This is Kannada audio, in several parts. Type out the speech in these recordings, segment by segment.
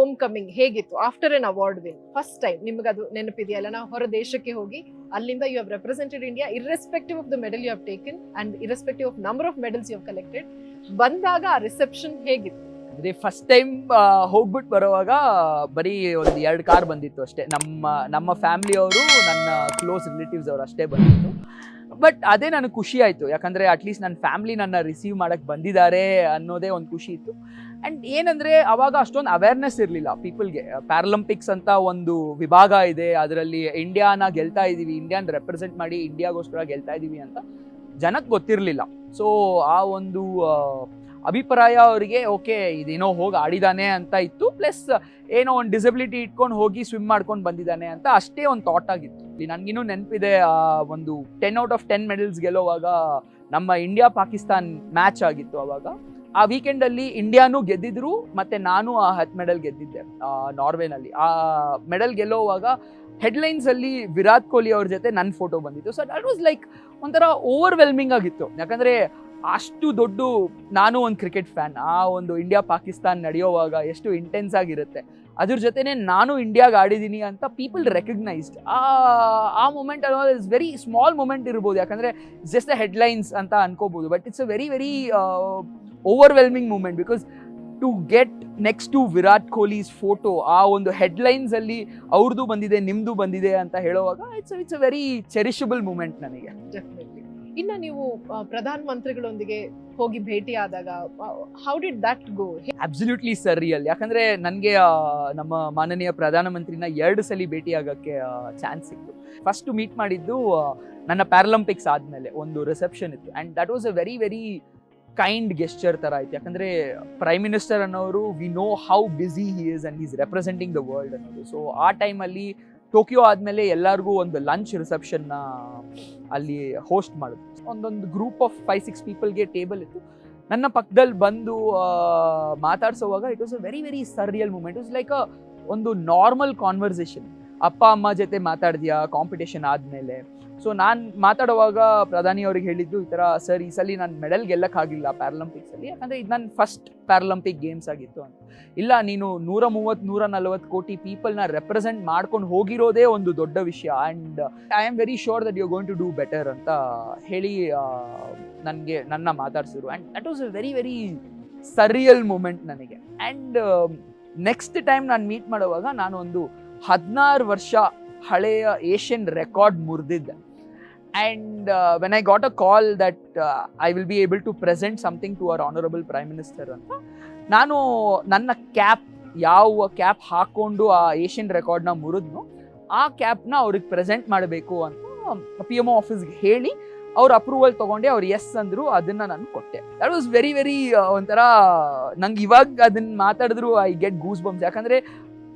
ಹೋಮ್ ಕಮಿಂಗ್ ಹೇಗಿತ್ತು after an award win first time ನಿಮ್ಗೆ ಅದು ನೆನಪಿದೆಯಲ್ಲ ನಾವು ಹೊರ ದೇಶಕ್ಕೆ ಹೋಗಿ ಅಲ್ಲಿಂದ you have represented India irrespective of the medal you have taken and irrespective of number of medals you have collected ಬಂದಾಗ ಆ ರಿಸೆಪ್ಷನ್ ಹೇಗಿತ್ತು? ಅದೇ ಫಸ್ಟ್ ಟೈಮ್ ಹೋಗ್ಬಿಟ್ಟು ಬರುವಾಗ ಬರೀ ಒಂದು ಎರಡು ಕಾರ್ ಬಂದಿತ್ತು ಅಷ್ಟೇ. ನಮ್ಮ ನಮ್ಮ ಫ್ಯಾಮಿಲಿಯವರು ನನ್ನ ಕ್ಲೋಸ್ ರಿಲೇಟಿವ್ಸ್ ಅವರು ಅಷ್ಟೇ ಬಂದಿತ್ತು. ಬಟ್ ಅದೇ ನನಗೆ ಖುಷಿ ಆಯಿತು. ಯಾಕಂದರೆ ಅಟ್ಲೀಸ್ಟ್ ನನ್ನ ಫ್ಯಾಮಿಲಿ ನನ್ನ ರಿಸೀವ್ ಮಾಡೋಕ್ಕೆ ಬಂದಿದ್ದಾರೆ ಅನ್ನೋದೇ ಒಂದು ಖುಷಿ ಇತ್ತು. ಆ್ಯಂಡ್ ಏನಂದರೆ ಅವಾಗ ಅಷ್ಟೊಂದು ಅವೇರ್ನೆಸ್ ಇರಲಿಲ್ಲ ಪೀಪಲ್ಗೆ ಪ್ಯಾರಲಂಪಿಕ್ಸ್ ಅಂತ ಒಂದು ವಿಭಾಗ ಇದೆ. ಅದರಲ್ಲಿ ಇಂಡಿಯಾನ ಗೆಲ್ತಾ ಇದ್ದೀವಿ ಇಂಡಿಯಾನ ರೆಪ್ರೆಸೆಂಟ್ ಮಾಡಿ ಇಂಡಿಯಾಗೋಸ್ಕರ ಗೆಲ್ತಾ ಇದ್ದೀವಿ ಅಂತ ಜನಕ್ಕೆ ಗೊತ್ತಿರಲಿಲ್ಲ. ಸೊ ಆ ಒಂದು ಅಭಿಪ್ರಾಯ ಅವರಿಗೆ, ಓಕೆ, ಇದೇನೋ ಹೋಗಿ ಆಡಿದಾನೆ ಅಂತ ಇತ್ತು. ಪ್ಲಸ್ ಏನೋ ಒಂದು ಡಿಸಬಿಲಿಟಿ ಇಟ್ಕೊಂಡು ಹೋಗಿ ಸ್ವಿಮ್ ಮಾಡ್ಕೊಂಡು ಬಂದಿದ್ದಾನೆ ಅಂತ ಅಷ್ಟೇ ಒಂದು ಥಾಟ್ ಆಗಿತ್ತು. ನನಗಿನ್ನೂ ನೆನಪಿದೆ ಒಂದು ten out of ten medals ಗೆಲ್ಲೋವಾಗ ನಮ್ಮ ಇಂಡಿಯಾ ಪಾಕಿಸ್ತಾನ್ ಮ್ಯಾಚ್ ಆಗಿತ್ತು ಅವಾಗ. ಆ ವೀಕೆಂಡಲ್ಲಿ ಇಂಡಿಯಾನೂ ಗೆದ್ದಿದ್ರು, ಮತ್ತೆ ನಾನು ಆ ಹತ್ತು ಮೆಡಲ್ ಗೆದ್ದಿದ್ದೆ ನಾರ್ವೆನಲ್ಲಿ. ಆ ಮೆಡಲ್ ಗೆಲ್ಲೋವಾಗ ಹೆಡ್ಲೈನ್ಸಲ್ಲಿ ವಿರಾಟ್ ಕೊಹ್ಲಿ ಅವ್ರ ಜೊತೆ ನನ್ನ ಫೋಟೋ ಬಂದಿತ್ತು. ಸೊ ದಟ್ ವಾಸ್ ಲೈಕ್ ಒಂಥರ ಓವರ್ವೆಲ್ಮಿಂಗ್ ಆಗಿತ್ತು. ಯಾಕಂದ್ರೆ ಅಷ್ಟು ದೊಡ್ಡ ನಾನು ಒಂದು ಕ್ರಿಕೆಟ್ ಫ್ಯಾನ್, ಆ ಒಂದು ಇಂಡಿಯಾ ಪಾಕಿಸ್ತಾನ್ ನಡೆಯೋವಾಗ ಎಷ್ಟು ಇಂಟೆನ್ಸ್ ಆಗಿರುತ್ತೆ. ಅದ್ರ ಜೊತೆನೆ ನಾನು ಇಂಡಿಯಾಗೆ ಆಡಿದ್ದೀನಿ ಅಂತ ಪೀಪಲ್ ರೆಕಗ್ನೈಸ್ಡ್ ಆ ಆ ಮೂಮೆಂಟ್ ಅನ್ನೋದು ಇಸ್ ವೆರಿ ಸ್ಮಾಲ್ ಮೂಮೆಂಟ್ ಇರ್ಬೋದು, ಯಾಕಂದರೆ ಜಸ್ಟ್ ದ ಹೆಡ್ಲೈನ್ಸ್ ಅಂತ ಅನ್ಕೋಬೋದು. But it's a very very overwhelming moment because to get next to Virat Kohli's photo ಆ ಒಂದು ಹೆಡ್ಲೈನ್ಸಲ್ಲಿ ಅವ್ರದ್ದು ಬಂದಿದೆ ನಿಮ್ಮದು ಬಂದಿದೆ ಅಂತ ಹೇಳುವಾಗ it's it's a very cherishable moment ನನಗೆ. ಇನ್ನ ನೀವು ಪ್ರಧಾನ ಮಂತ್ರಿಗಳೊಂದಿಗೆ ಹೋಗಿ ಭೇಟಿ ಆದಾಗ how did that go absolutely sir real ಯಾಕಂದ್ರೆ ನನಗೆ ನಮ್ಮ ಮಾನನೀಯ ಪ್ರಧಾನಮಂತ್ರಿನ ಎರಡು ಸಲ ಭೇಟಿ ಆಗಕ್ಕೆ ಚಾನ್ಸ್ ಸಿಕ್ತು. ಫಸ್ಟ್ ಮೀಟ್ ಮಾಡಿದ್ದು ನನ್ನ ಪ್ಯಾರಲಂಪಿಕ್ಸ್ ಆದಮೇಲೆ ಒಂದು ರಿಸೆಪ್ಷನ್ ಇತ್ತು. And that was a very very kind gesture ಥರ ಆಯ್ತು. ಯಾಕಂದರೆ ಪ್ರೈಮ್ ಮಿನಿಸ್ಟರ್ ಅನ್ನೋರು we know how busy he is and is representing the world ಅನ್ನೋದು. ಸೊ ಆ ಟೈಮಲ್ಲಿ ಟೋಕಿಯೋ ಆದಮೇಲೆ ಎಲ್ಲರಿಗೂ ಒಂದು ಲಂಚ್ ರಿಸೆಪ್ಷನ್ನ ಅಲ್ಲಿ ಹೋಸ್ಟ್ ಮಾಡಿದ್ರು. ಒಂದೊಂದು ಗ್ರೂಪ್ ಆಫ್ ಫೈವ್ ಸಿಕ್ಸ್ ಪೀಪಲ್ಗೆ ಟೇಬಲ್ ಇತ್ತು. ನನ್ನ ಪಕ್ಕದಲ್ಲಿ ಬಂದು ಮಾತಾಡಿಸುವಾಗ it was a very very surreal moment it's like a ಒಂದು ನಾರ್ಮಲ್ ಕಾನ್ವರ್ಸೇಷನ್ ಅಪ್ಪ, ಅಮ್ಮ ಜೊತೆ ಮಾತಾಡಿದ್ಯಾ ಕಾಂಪಿಟೇಷನ್ ಆದಮೇಲೆ? ಸೊ ನಾನು ಮಾತಾಡುವಾಗ ಪ್ರಧಾನಿ ಅವ್ರಿಗೆ ಹೇಳಿದ್ದು ಈ ಥರ ಸರ್, ಈ ಸಲ ನಾನು ಮೆಡಲ್ ಗೆಲ್ಲಕ್ಕಾಗಿಲ್ಲ ಪ್ಯಾರಲಂಪಿಕ್ಸಲ್ಲಿ ಯಾಕಂದರೆ ಇದು ನನ್ನ ಫಸ್ಟ್ ಪ್ಯಾರಲಂಪಿಕ್ ಗೇಮ್ಸ್ ಆಗಿತ್ತು ಅಂತ. ಇಲ್ಲ, ನೀನು ನೂರ ಮೂವತ್ತು, ನೂರ ನಲವತ್ತು ಕೋಟಿ ಪೀಪಲ್ನ ರೆಪ್ರೆಸೆಂಟ್ ಮಾಡ್ಕೊಂಡು ಹೋಗಿರೋದೇ ಒಂದು ದೊಡ್ಡ ವಿಷಯ. And I am very sure that you going to do better ಅಂತ ಹೇಳಿ ನನಗೆ, ನನ್ನ ಮಾತಾಡ್ಸಿದ್ರು. And that was a very very surreal moment ನನಗೆ. ಆ್ಯಂಡ್ ನೆಕ್ಸ್ಟ್ ಟೈಮ್ ನಾನು ಮೀಟ್ ಮಾಡುವಾಗ ನಾನು ಒಂದು ಹದಿನಾರು ವರ್ಷ ಹಳೆಯ ಏಷ್ಯನ್ ರೆಕಾರ್ಡ್ ಮುರಿದಿದ್ದೆ. And when I got a call that I will be able to present something to our honourable prime minister ಅಂತ, ನಾನು ನನ್ನ ಕ್ಯಾಪ್ ಯಾವ ಕ್ಯಾಪ್ ಹಾಕ್ಕೊಂಡು ಆ ಏಷ್ಯನ್ ರೆಕಾರ್ಡ್ನ ಮುರಿದ್ನು, ಆ ಕ್ಯಾಪ್ನ ಅವ್ರಿಗೆ ಪ್ರೆಸೆಂಟ್ ಮಾಡಬೇಕು ಅಂತ ಪಿ ಎಂ ಒ ಆಫೀಸ್ಗೆ ಹೇಳಿ, ಅವ್ರ ಅಪ್ರೂವಲ್ ತೊಗೊಂಡೆ, ಅವ್ರು ಎಸ್ ಅಂದರು, ಅದನ್ನು ನಾನು ಕೊಟ್ಟೆ. ದಟ್ ವಾಸ್ ವೆರಿ ವೆರಿ ಒಂಥರ, ನಂಗೆ ಇವಾಗ ಅದನ್ನ ಮಾತಾಡಿದ್ರು ಐ ಗೆಟ್ ಗೂಸ್ ಬಂಬ್ಸ್ ಯಾಕಂದರೆ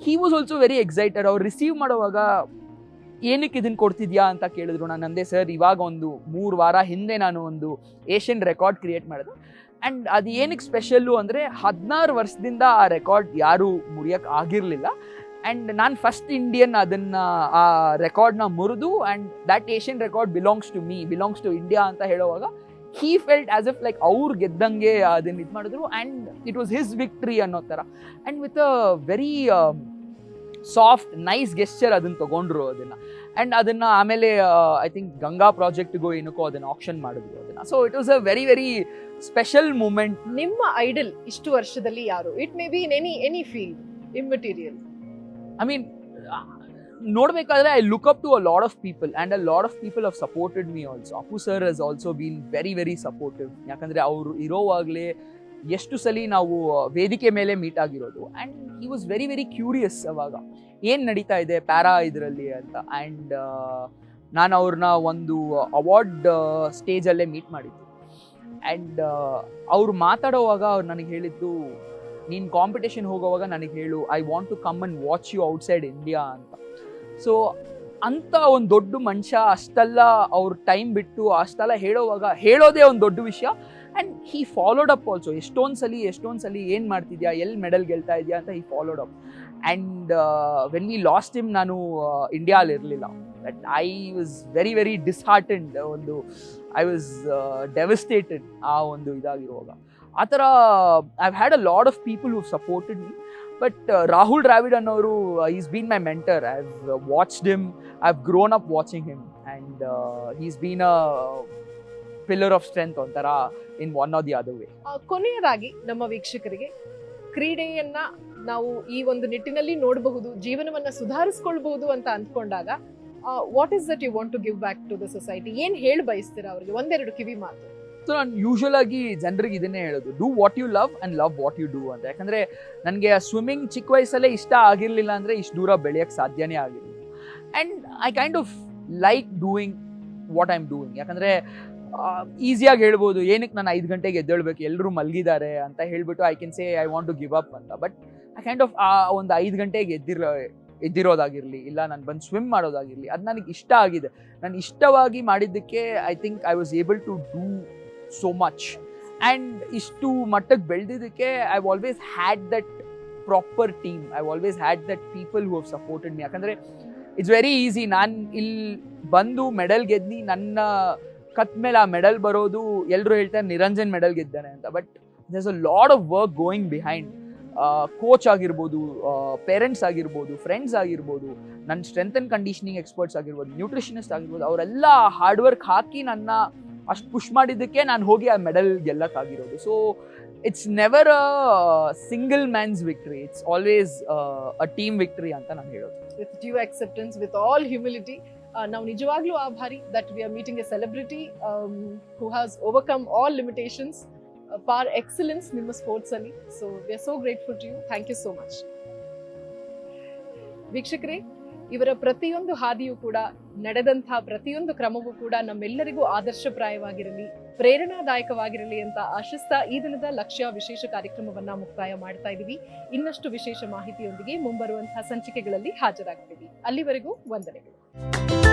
he was also very excited ಅವ್ರು ರಿಸೀವ್ ಮಾಡುವಾಗ ಏನಕ್ಕೆ ಇದನ್ನು ಕೊಡ್ತಿದ್ಯಾ ಅಂತ ಕೇಳಿದ್ರು ನಾನು ಅಂದೆ ಸರ್, ಇವಾಗ ಒಂದು ಮೂರು ವಾರ ಹಿಂದೆ ನಾನು ಒಂದು ಏಷ್ಯನ್ ರೆಕಾರ್ಡ್ ಕ್ರಿಯೇಟ್ ಮಾಡಿದೆ. ಆ್ಯಂಡ್ ಅದು ಏನಕ್ಕೆ ಸ್ಪೆಷಲ್ಲು ಅಂದರೆ ಹದಿನಾರು ವರ್ಷದಿಂದ ಆ ರೆಕಾರ್ಡ್ ಯಾರೂ ಮುರಿಯೋಕ್ಕೆ ಆಗಿರಲಿಲ್ಲ. ಆ್ಯಂಡ್ ನಾನು ಫಸ್ಟ್ ಇಂಡಿಯನ್ ಅದನ್ನು, ಆ ರೆಕಾರ್ಡ್ನ ಮುರಿದು and that Asian record belongs to me belongs to India ಅಂತ ಹೇಳುವಾಗ he felt as if like ಅವ್ರು ಗೆದ್ದಂಗೆ ಅದನ್ನು ಇದು ಮಾಡಿದ್ರು. And it was his victory ಅನ್ನೋ ಥರ and with a very soft nice gesture ಅದನ್ನು ತಗೊಂಡ್ರು ಅದನ್ನು. ಆ್ಯಂಡ್ ಅದನ್ನು ಆಮೇಲೆ ಐ ಥಿಂಕ್ ಗಂಗಾ ಪ್ರಾಜೆಕ್ಟ್ಗೂ ಏನಕ್ಕೋ ಅದನ್ನು ಆಪ್ಷನ್ ಮಾಡಿದ್ರು ಅದನ್ನು. So it was a very very special moment ನಿಮ್ಮ ಐಡಲ್ ಇಷ್ಟು ವರ್ಷದಲ್ಲಿ ಯಾರು? It may be in any any field immaterial I mean ನೋಡಬೇಕಾದ್ರೆ I look up to a lot of people and a lot of people have supported me also Appu sir has also been very very supportive ಯಾಕಂದರೆ ಅವರು ಇರೋವಾಗಲೇ ಎಷ್ಟು ಸಲ ನಾವು ವೇದಿಕೆ ಮೇಲೆ ಮೀಟ್ ಆಗಿರೋದು. And he was very very curious ಅವಾಗ. ಏನು ನಡೀತಾ ಇದೆ ಪ್ಯಾರಾ ಇದರಲ್ಲಿ ಅಂತ. ಆ್ಯಂಡ್ ನಾನು ಅವ್ರನ್ನ ಒಂದು ಅವಾರ್ಡ್ ಸ್ಟೇಜಲ್ಲೇ ಮೀಟ್ ಮಾಡಿದ್ದು. ಆ್ಯಂಡ್ ಅವ್ರು ಮಾತಾಡೋವಾಗ ಅವ್ರು ನನಗೆ ಹೇಳಿದ್ದು, ನೀನು ಕಾಂಪಿಟೇಷನ್ ಹೋಗೋವಾಗ ನನಗೆ ಹೇಳು I want to come and watch you outside India ಅಂತ. ಸೊ ಅಂತ ಒಂದು ದೊಡ್ಡ ಮನುಷ್ಯ ಅಷ್ಟೆಲ್ಲ ಅವ್ರ ಟೈಮ್ ಬಿಟ್ಟು ಅಷ್ಟೆಲ್ಲ ಹೇಳೋವಾಗ, ಹೇಳೋದೇ ಒಂದು ದೊಡ್ಡ ವಿಷಯ. And he followed up also ಎಷ್ಟೊಂದು ಸಲ ಎಷ್ಟೊಂದು ಸಲ ಏನು ಮಾಡ್ತಿದ್ಯಾ? ಎಲ್ಲಿ ಮೆಡಲ್ ಗೆಲ್ತಾ ಇದೆಯಾ? ಅಂತ he followed up and when we lost um ನಾನು ಇಂಡಿಯಾಲಿ ಇರಲಿಲ್ಲ. But I was very very disheartened ಒಂದು ಐ ವಾಸ್ ಡೆವಸ್ಟೇಟೆಡ್ ಆ ಒಂದು ಇದಾಗಿರುವಾಗ. ಆ ಥರ I had a lot of people who supported me but Rahul Dravid ಅನ್ನೋರು is been my mentor I've watched him I've grown up watching him and is been a pillar of strength ಒಂಥರ in one or the other way ಕೊನೆಯದಾಗಿ ನಮ್ಮ ವೀಕ್ಷಕರಿಗೆ ಕ್ರೀಡೆಯನ್ನ ನಾವು ಈ ಒಂದು ನಿಟ್ಟಿನಲ್ಲಿ ನೋಡಬಹುದು ಜೀವನವನ್ನ ಸುಧಾರಿಸ್ಕೊಳ್ಬಹುದು ಅಂತ ಅಂದ್ಕೊಂಡಾಗ what is that you want to give back to the society ಏನು ಹೇಳಿ ಬಯಸ್ತೀರಾ ಅವ್ರಿಗೆ? ಒಂದೆರಡು ಕಿವಿ ಮಾತು. ಸೊ ನಾನು ಯೂಶುವಲ್ ಆಗಿ ಜನರಿಗೆ ಇದನ್ನೇ ಹೇಳೋದು. Do what you love and love what you do ಅಂತ. ಯಾಕಂದರೆ ನನಗೆ ಸ್ವಿಮ್ಮಿಂಗ್ ಚಿಕ್ಕ ವಯಸ್ಸಲ್ಲೇ ಇಷ್ಟ ಆಗಿರಲಿಲ್ಲ ಅಂದರೆ ಇಷ್ಟು ದೂರ ಬೆಳೆಯೋಕ್ಕೆ ಸಾಧ್ಯನೇ ಆಗಿರಲಿಲ್ಲ. And I kind of like doing what I am doing ಯಾಕಂದರೆ ಈಸಿಯಾಗಿ ಹೇಳ್ಬೋದು. ಏನಕ್ಕೆ ನಾನು ಐದು ಗಂಟೆಗೆ ಎದ್ದೇಳ್ಬೇಕು? ಎಲ್ಲರೂ ಮಲಗಿದ್ದಾರೆ ಅಂತ ಹೇಳ್ಬಿಟ್ಟು I can say I want to give up ಅಂತ. ಬಟ್ ಐ ಕೈಂಡ್ ಆಫ್ ಆ ಒಂದು ಐದು ಗಂಟೆಗೆ ಎದ್ದಿರೋ, ಎದ್ದಿರೋದಾಗಿರಲಿ, ಇಲ್ಲ ನಾನು ಬಂದು ಸ್ವಿಮ್ ಮಾಡೋದಾಗಿರಲಿ, ಅದು ನನಗೆ ಇಷ್ಟ ಆಗಿದೆ. ನಾನು ಇಷ್ಟವಾಗಿ ಮಾಡಿದ್ದಕ್ಕೆ I think I was able to do so much and ಇಷ್ಟು ಮಟ್ಟಕ್ಕೆ ಬೆಳೆದಿದ್ದಕ್ಕೆ I always had that proper team I always had that people who have supported me ಯಾಕಂದರೆ ಇಟ್ಸ್ ವೆರಿ ಈಸಿ ನಾನು ಇಲ್ಲಿ ಬಂದು ಮೆಡಲ್ ಗೆದ್ದಿ ನನ್ನ ಕತ್ ಮೇಲೆ ಆ ಮೆಡಲ್ ಬರೋದು ಎಲ್ಲರೂ ಹೇಳ್ತಾರೆ ನಿರಂಜನ್ ಮೆಡಲ್ ಗೆದ್ದಾನೆ ಅಂತ. But there's a lot of work going behind coach ಆಗಿರ್ಬೋದು ಪೇರೆಂಟ್ಸ್ ಆಗಿರ್ಬೋದು ಫ್ರೆಂಡ್ಸ್ ಆಗಿರ್ಬೋದು ನನ್ನ ಸ್ಟ್ರೆಂತ್ ಆ್ಯಂಡ್ ಕಂಡೀಷನಿಂಗ್ ಎಕ್ಸ್ಪರ್ಟ್ಸ್ ಆಗಿರ್ಬೋದು ನ್ಯೂಟ್ರಿಷನಿಸ್ಟ್ ಆಗಿರ್ಬೋದು, ಅವರೆಲ್ಲ ಹಾರ್ಡ್ ವರ್ಕ್ ಹಾಕಿ ನನ್ನ ಅಷ್ಟು ಪುಷ್ ಮಾಡಿದ್ದಕ್ಕೆ ನಾನು ಹೋಗಿ ಆ medal ಗೆಲ್ಲಕ್ಕಾಗಿರೋದು. So it's never a single man's victory it's always a team victory ಅಂತ ನಾನು ಹೇಳೋದು. With due acceptance with all humility ನಾವು ನಿಜವಾಗ್ಲೂ ಆಭಾರಿ that we are meeting a celebrity who has overcome all limitations par excellence ನಿಮ್ಮ ಸ್ಪೋರ್ಟ್ಸ್ ಅಲ್ಲಿ. So we are so grateful to you thank you so much ವೀಕ್ಷಕರೇ, ಇವರ ಪ್ರತಿಯೊಂದು ಹಾದಿಯೂ ಕೂಡ ನಡೆದಂತಹ ಪ್ರತಿಯೊಂದು ಕ್ರಮವೂ ಕೂಡ ನಮ್ಮೆಲ್ಲರಿಗೂ ಆದರ್ಶಪ್ರಾಯವಾಗಿರಲಿ, ಪ್ರೇರಣಾದಾಯಕವಾಗಿರಲಿ ಅಂತ ಆಶಿಸ್ತಾ ಈ ದಿನದ ಲಕ್ಷ್ಯ ವಿಶೇಷ ಕಾರ್ಯಕ್ರಮವನ್ನ ಮುಕ್ತಾಯ ಮಾಡ್ತಾ ಇದೀವಿ. ಇನ್ನಷ್ಟು ವಿಶೇಷ ಮಾಹಿತಿಯೊಂದಿಗೆ ಮುಂಬರುವಂತಹ ಸಂಚಿಕೆಗಳಲ್ಲಿ ಹಾಜರಾಗ್ತೀವಿ. ಅಲ್ಲಿವರೆಗೂ ವಂದನೆಗಳು.